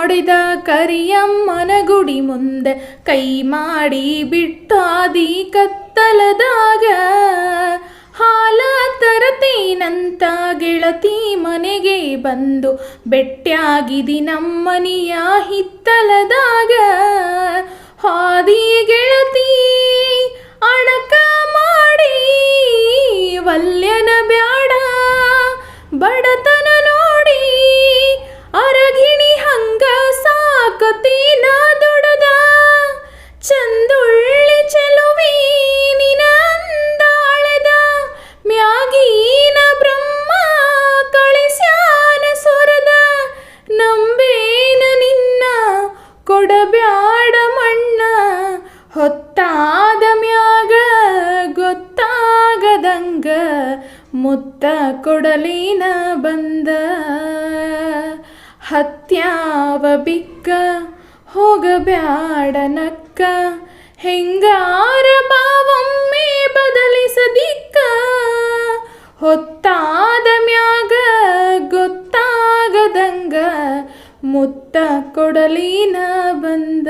ಹೊಡೆದ ಕರಿಯಮ್ಮನ ಗುಡಿ ಮುಂದೆ ಕೈ ಮಾಡಿ ಬಿಟ್ಟಾದಿ ಕತ್ತಲದಾಗ. ಹಾಲ ತರತೇನಂತ ಗೆಳತಿ ಮನೆಗೆ ಬಂದು ಬೆಟ್ಟಾಗಿದಿ ನಮ್ಮನಿಯ ಹಿತ್ತಲದಾಗ. ಹಾದಿ ಗೆಳತಿ, ಅಣಕ ಮಾಡಿ, ವಲ್ಯನ ಬ್ಯಾಡ ಬಡತನ ಕೊಡಬ್ಯಾಡ ಮಣ್ಣ, ಹೊತ್ತಾದ ಮ್ಯಾಗ ಗೊತ್ತಾಗದಂಗ ಮುತ್ತ ಕೊಡಲಿನ ಬಂದ. ಹತ್ಯಾವ ಬಿಕ್ಕ ಹೋಗಬ್ಯಾಡ ನಕ್ಕ, ಹೆಂಗಾರ ಬಾವೊಮ್ಮೆ ಬದಲಿಸದಿಕ್ಕ. ಹೊತ್ತಾದ ಮುತ್ತ ಕೊಡಲಿನ ಬಂದ.